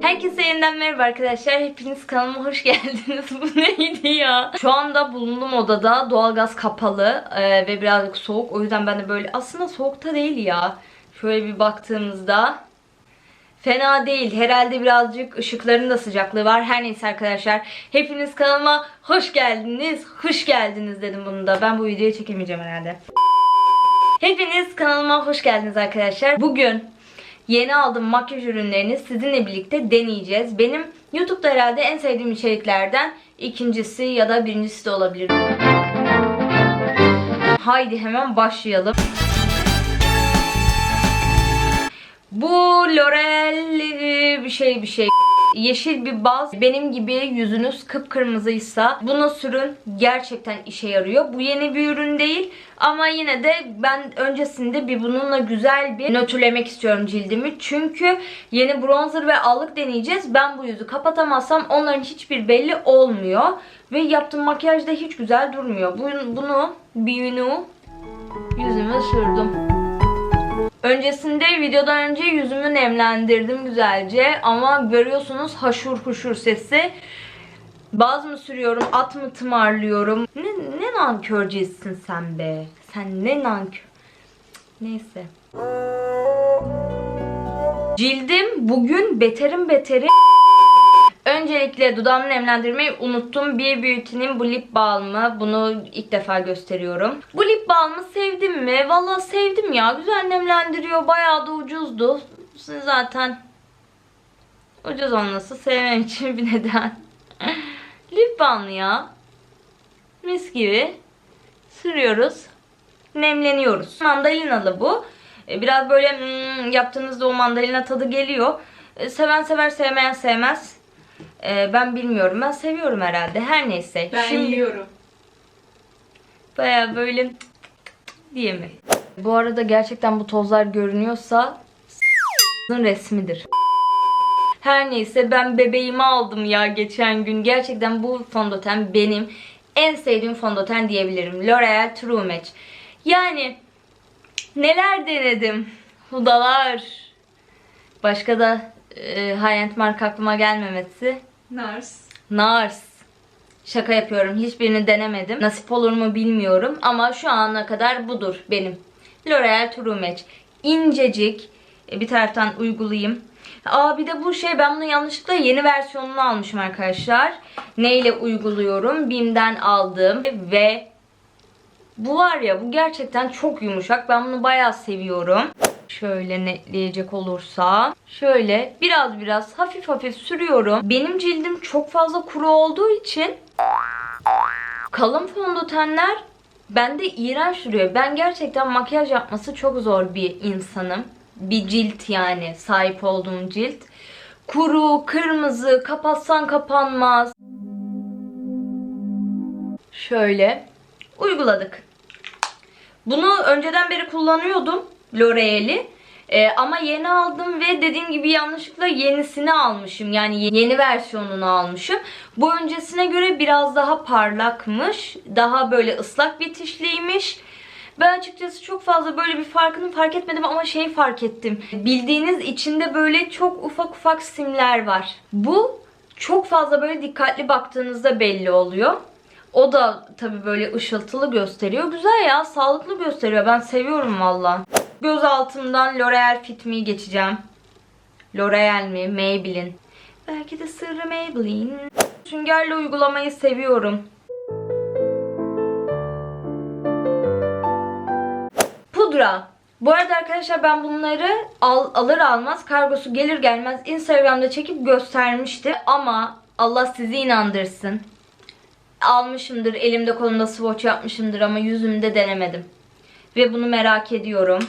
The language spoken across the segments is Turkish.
Herkese yeniden merhaba arkadaşlar. Hepiniz kanalıma hoş geldiniz. Bu neydi ya? Şu anda bulunduğum odada doğalgaz kapalı e, ve birazcık soğuk. O yüzden ben de böyle aslında soğukta değil ya. Şöyle bir baktığımızda fena değil. Herhalde birazcık ışıkların da sıcaklığı var. Her neyse arkadaşlar. Hepiniz kanalıma hoş geldiniz. Hoş geldiniz dedim bunu da. Ben bu videoyu çekemeyeceğim herhalde. Hepiniz kanalıma hoş geldiniz arkadaşlar. Bugün yeni aldığım makyaj ürünlerini sizinle birlikte deneyeceğiz. Benim YouTube'da herhalde en sevdiğim içeriklerden ikincisi ya da birincisi de olabilir. Haydi hemen başlayalım. Bu L'Oreal bir şey bir şey. Yeşil bir baz. Benim gibi yüzünüz kıpkırmızıysa bunu sürün. Gerçekten işe yarıyor. Bu yeni bir ürün değil. Ama yine de ben öncesinde bir bununla güzel bir nötrlemek istiyorum cildimi. Çünkü yeni bronzer ve allık deneyeceğiz. Ben bu yüzü kapatamazsam onların hiçbir belli olmuyor. Ve yaptığım makyaj da hiç güzel durmuyor. Bunu, bunu büyünü yüzüme sürdüm. Öncesinde videodan önce yüzümü nemlendirdim güzelce ama görüyorsunuz haşur huşur sesi. Baz mı sürüyorum, at mı tımarlıyorum. Ne, ne nankörcesin sen be. Sen ne nankör. Neyse. Cildim bugün beterim beteri. Öncelikle dudağımı nemlendirmeyi unuttum. Bir Beauty'nin bu lip balmı. Bunu ilk defa gösteriyorum. Bu lip balmı sevdim mi? Valla sevdim ya. Güzel nemlendiriyor. Bayağı da ucuzdu. Zaten ucuz olması sevmem için bir neden. lip balmı ya. Mis gibi. Sürüyoruz. Nemleniyoruz. Mandalinalı bu. E, Biraz böyle hmm, yaptığınızda o mandalina tadı geliyor. E, Seven sever sevmeyen sevmez. E, Ben bilmiyorum. Ben seviyorum herhalde. Her neyse. Ben Şimdi yiyorum. baya böyle diye mi? Bu arada gerçekten bu tozlar görünüyorsa resmidir. Her neyse ben bebeğimi aldım ya geçen gün. Gerçekten bu fondöten benim en sevdiğim fondöten diyebilirim. L'Oreal True Match. Yani neler denedim. Hudalar. Başka da e, high-end marka aklıma gelmemesi. Nars. Nars. Şaka yapıyorum. Hiçbirini denemedim. Nasip olur mu bilmiyorum. Ama şu ana kadar budur benim. L'Oreal True Match. İncecik. E, Bir taraftan uygulayayım. Aa bir de bu şey ben bunu yanlışlıkla yeni versiyonunu almışım arkadaşlar. Neyle uyguluyorum? Bim'den aldım ve bu var ya bu gerçekten çok yumuşak. Ben bunu bayağı seviyorum. Şöyle netleyecek olursa. Şöyle biraz biraz hafif hafif sürüyorum. Benim cildim çok fazla kuru olduğu için kalın fondötenler bende iğrenç duruyor. Ben gerçekten makyaj yapması çok zor bir insanım. Bir cilt yani sahip olduğum cilt. Kuru, kırmızı, kapatsan kapanmaz. Şöyle uyguladık. Bunu önceden beri kullanıyordum L'Oreal'i. Ee, ama yeni aldım ve dediğim gibi yanlışlıkla yenisini almışım. Yani ye- yeni versiyonunu almışım. Bu öncesine göre biraz daha parlakmış. Daha böyle ıslak bitişliymiş. Ben açıkçası çok fazla böyle bir farkını fark etmedim ama şey fark ettim. Bildiğiniz içinde böyle çok ufak ufak simler var. Bu çok fazla böyle dikkatli baktığınızda belli oluyor. O da tabii böyle ışıltılı gösteriyor. Güzel ya, sağlıklı gösteriyor. Ben seviyorum valla. Göz altımdan L'Oreal Fit Me geçeceğim. L'Oreal mi? Maybelline. Belki de sırrı Maybelline. Süngerle uygulamayı seviyorum. Pudra. Bu arada arkadaşlar ben bunları al, alır almaz kargosu gelir gelmez Instagram'da çekip göstermişti. Ama Allah sizi inandırsın. Almışımdır elimde kolumda swatch yapmışımdır ama yüzümde denemedim. Ve bunu merak ediyorum.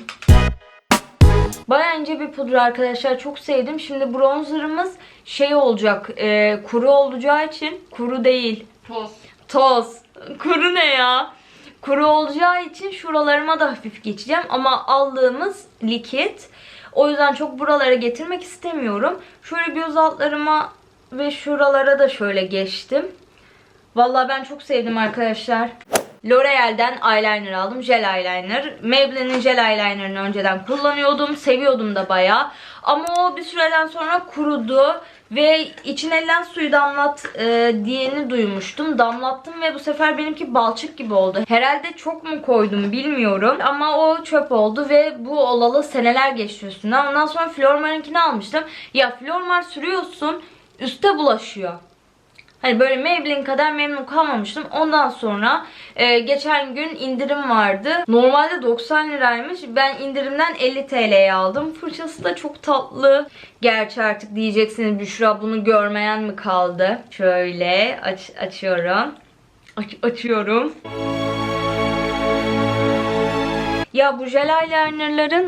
Baya ince bir pudra arkadaşlar. Çok sevdim. Şimdi bronzerımız şey olacak. e, kuru olacağı için. Kuru değil. Toz. Toz. Kuru ne ya? Kuru olacağı için şuralarıma da hafif geçeceğim. Ama aldığımız likit. O yüzden çok buralara getirmek istemiyorum. Şöyle göz altlarıma ve şuralara da şöyle geçtim. Vallahi ben çok sevdim arkadaşlar. L'Oreal'den eyeliner aldım. Jel eyeliner. Maybelline'in jel eyelinerını önceden kullanıyordum. Seviyordum da bayağı. Ama o bir süreden sonra kurudu. Ve içine ellen suyu damlat e, diyeni duymuştum. Damlattım ve bu sefer benimki balçık gibi oldu. Herhalde çok mu koydum bilmiyorum. Ama o çöp oldu ve bu olalı seneler geçti üstünden. Ondan sonra Flormar'ınkini almıştım. Ya Flormar sürüyorsun üste bulaşıyor. Hani böyle Maybelline kadar memnun kalmamıştım. Ondan sonra e, geçen gün indirim vardı. Normalde 90 liraymış. Ben indirimden 50 TL'ye aldım. Fırçası da çok tatlı. Gerçi artık diyeceksiniz Büşra bunu görmeyen mi kaldı? Şöyle aç açıyorum. Aç- açıyorum. Ya bu jel eyelinerların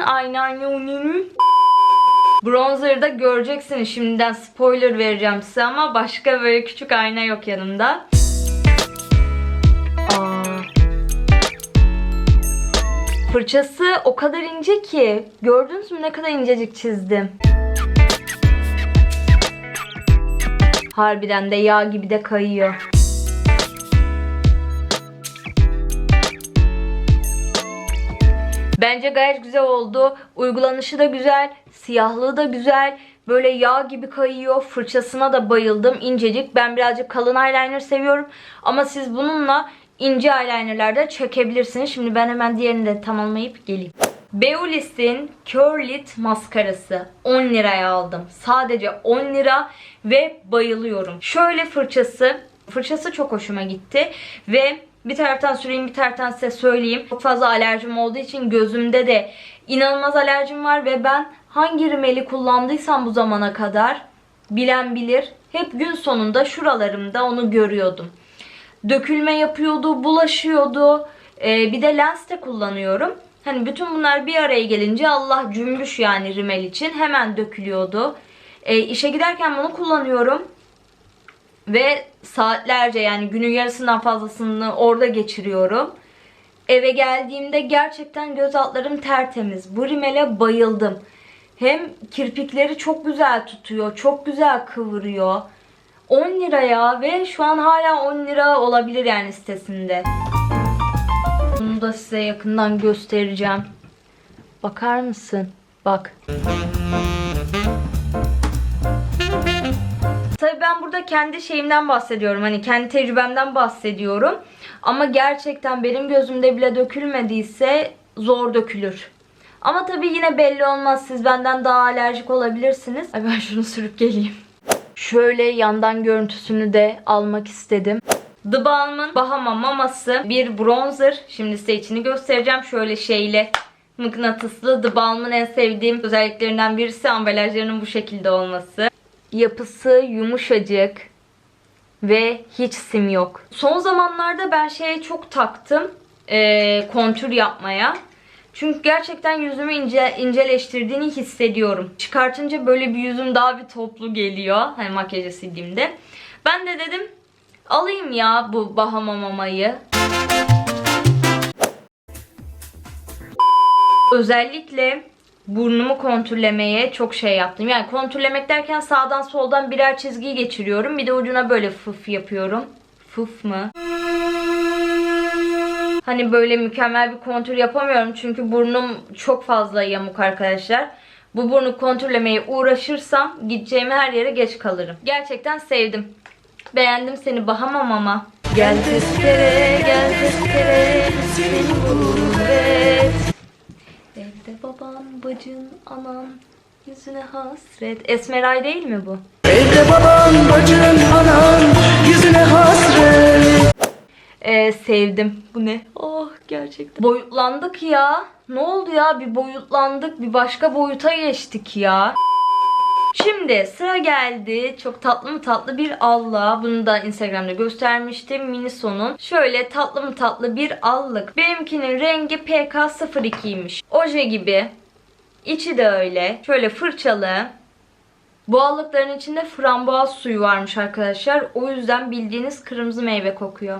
eyelinerını Bronzer'da göreceksiniz şimdiden spoiler vereceğim size ama başka böyle küçük ayna yok yanımda. Fırçası o kadar ince ki. Gördünüz mü ne kadar incecik çizdim. Harbiden de yağ gibi de kayıyor. Bence gayet güzel oldu. Uygulanışı da güzel. Siyahlığı da güzel. Böyle yağ gibi kayıyor. Fırçasına da bayıldım. İncecik. Ben birazcık kalın eyeliner seviyorum. Ama siz bununla ince eyelinerlerde çekebilirsiniz. Şimdi ben hemen diğerini de tamamlayıp geleyim. Beulis'in Curlit maskarası 10 liraya aldım. Sadece 10 lira ve bayılıyorum. Şöyle fırçası. Fırçası çok hoşuma gitti. Ve bir taraftan süreyim bir taraftan size söyleyeyim. Çok fazla alerjim olduğu için gözümde de inanılmaz alerjim var ve ben hangi rimeli kullandıysam bu zamana kadar bilen bilir. Hep gün sonunda şuralarımda onu görüyordum. Dökülme yapıyordu, bulaşıyordu. Ee, bir de lens de kullanıyorum. Hani bütün bunlar bir araya gelince Allah cümbüş yani rimel için hemen dökülüyordu. Ee, işe giderken bunu kullanıyorum. Ve saatlerce yani günün yarısından fazlasını orada geçiriyorum. Eve geldiğimde gerçekten göz altlarım tertemiz. Bu rimele bayıldım. Hem kirpikleri çok güzel tutuyor, çok güzel kıvırıyor. 10 liraya ve şu an hala 10 lira olabilir yani sitesinde. Bunu da size yakından göstereceğim. Bakar mısın? Bak. Tabii ben burada kendi şeyimden bahsediyorum. Hani kendi tecrübemden bahsediyorum. Ama gerçekten benim gözümde bile dökülmediyse zor dökülür. Ama tabii yine belli olmaz. Siz benden daha alerjik olabilirsiniz. Ay ben şunu sürüp geleyim. Şöyle yandan görüntüsünü de almak istedim. The Balm'ın Bahama Maması bir bronzer. Şimdi size içini göstereceğim. Şöyle şeyle mıknatıslı. The Balm'ın en sevdiğim özelliklerinden birisi ambalajlarının bu şekilde olması. Yapısı yumuşacık ve hiç sim yok. Son zamanlarda ben şeye çok taktım. Eee kontür yapmaya. Çünkü gerçekten yüzümü ince, inceleştirdiğini hissediyorum. Çıkartınca böyle bir yüzüm daha bir toplu geliyor. Hani makyajı sildiğimde. Ben de dedim alayım ya bu Bahama Mama'yı. Özellikle burnumu kontürlemeye çok şey yaptım. Yani kontürlemek derken sağdan soldan birer çizgi geçiriyorum. Bir de ucuna böyle fıf yapıyorum. Fıf mı? Hani böyle mükemmel bir kontür yapamıyorum. Çünkü burnum çok fazla yamuk arkadaşlar. Bu burnu kontürlemeye uğraşırsam gideceğim her yere geç kalırım. Gerçekten sevdim. Beğendim seni Bahamam ama. Gel tezkere, gel tezkere, seni gurbet. Evde baban, bacın, anan, yüzüne hasret. Esmeray değil mi bu? Evde baban, bacın, anan, yüzüne hasret. Ee, sevdim. Bu ne? Oh gerçekten. Boyutlandık ya. Ne oldu ya? Bir boyutlandık. Bir başka boyuta geçtik ya. Şimdi sıra geldi. Çok tatlı mı tatlı bir alla. Bunu da Instagram'da göstermiştim. Miniso'nun. Şöyle tatlı mı tatlı bir allık. Benimkinin rengi PK02'ymiş. Oje gibi. İçi de öyle. Şöyle fırçalı. Bu allıkların içinde frambuaz suyu varmış arkadaşlar. O yüzden bildiğiniz kırmızı meyve kokuyor.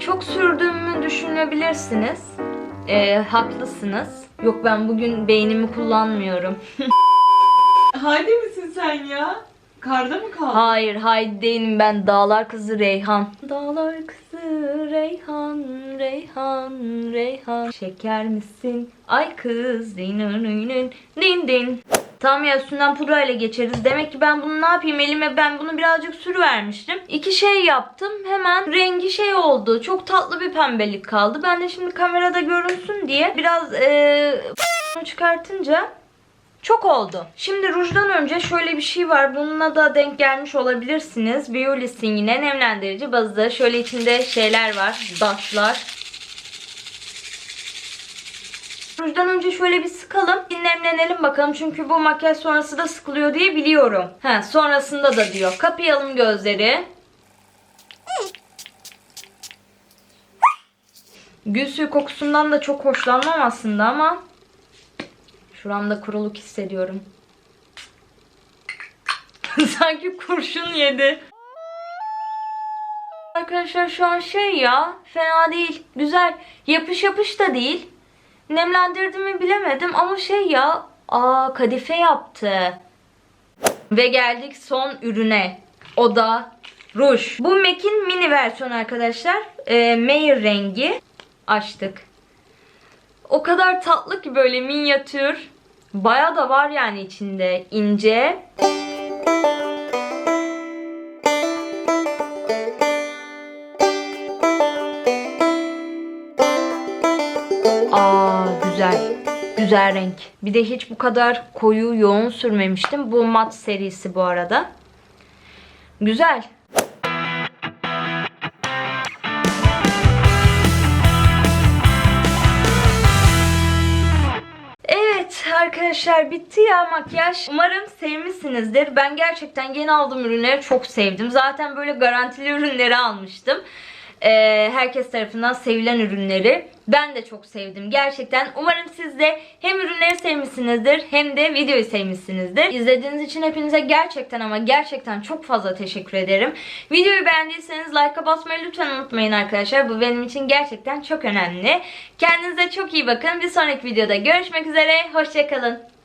Çok sürdüğümü düşünebilirsiniz. Ee, haklısınız. Yok ben bugün beynimi kullanmıyorum. Hadi misin sen ya? Karda mı kaldın? Hayır Haydi değilim ben Dağlar Kızı Reyhan. Dağlar Kızı Reyhan, Reyhan, Reyhan. Şeker misin? Ay kız. Din din din din. Tamam ya üstünden pudrayla geçeriz. Demek ki ben bunu ne yapayım elime ben bunu birazcık sürüvermiştim. İki şey yaptım. Hemen rengi şey oldu. Çok tatlı bir pembelik kaldı. Ben de şimdi kamerada görünsün diye biraz eee çıkartınca çok oldu. Şimdi rujdan önce şöyle bir şey var. Bununla da denk gelmiş olabilirsiniz. Biolis'in yine nemlendirici bazı. Şöyle içinde şeyler var. Daşlar. Rujdan önce şöyle bir sıkalım. Bir nemlenelim bakalım. Çünkü bu makyaj sonrası da sıkılıyor diye biliyorum. Ha, sonrasında da diyor. Kapayalım gözleri. Gül suyu kokusundan da çok hoşlanmam aslında ama Şuramda kuruluk hissediyorum. Sanki kurşun yedi. Arkadaşlar şu an şey ya fena değil. Güzel. Yapış yapış da değil. Nemlendirdi mi bilemedim ama şey ya aa kadife yaptı. Ve geldik son ürüne. O da ruj. Bu MAC'in mini versiyonu arkadaşlar. Ee, Mayer rengi. Açtık. O kadar tatlı ki böyle minyatür. Baya da var yani içinde ince. Güzel renk. Bir de hiç bu kadar koyu yoğun sürmemiştim. Bu mat serisi bu arada. Güzel. Arkadaşlar bitti ya makyaj. Umarım sevmişsinizdir. Ben gerçekten yeni aldığım ürünleri çok sevdim. Zaten böyle garantili ürünleri almıştım. Ee, herkes tarafından sevilen ürünleri. Ben de çok sevdim gerçekten. Umarım siz de hem ürünleri sevmişsinizdir hem de videoyu sevmişsinizdir. İzlediğiniz için hepinize gerçekten ama gerçekten çok fazla teşekkür ederim. Videoyu beğendiyseniz like'a basmayı lütfen unutmayın arkadaşlar. Bu benim için gerçekten çok önemli. Kendinize çok iyi bakın. Bir sonraki videoda görüşmek üzere. Hoşçakalın.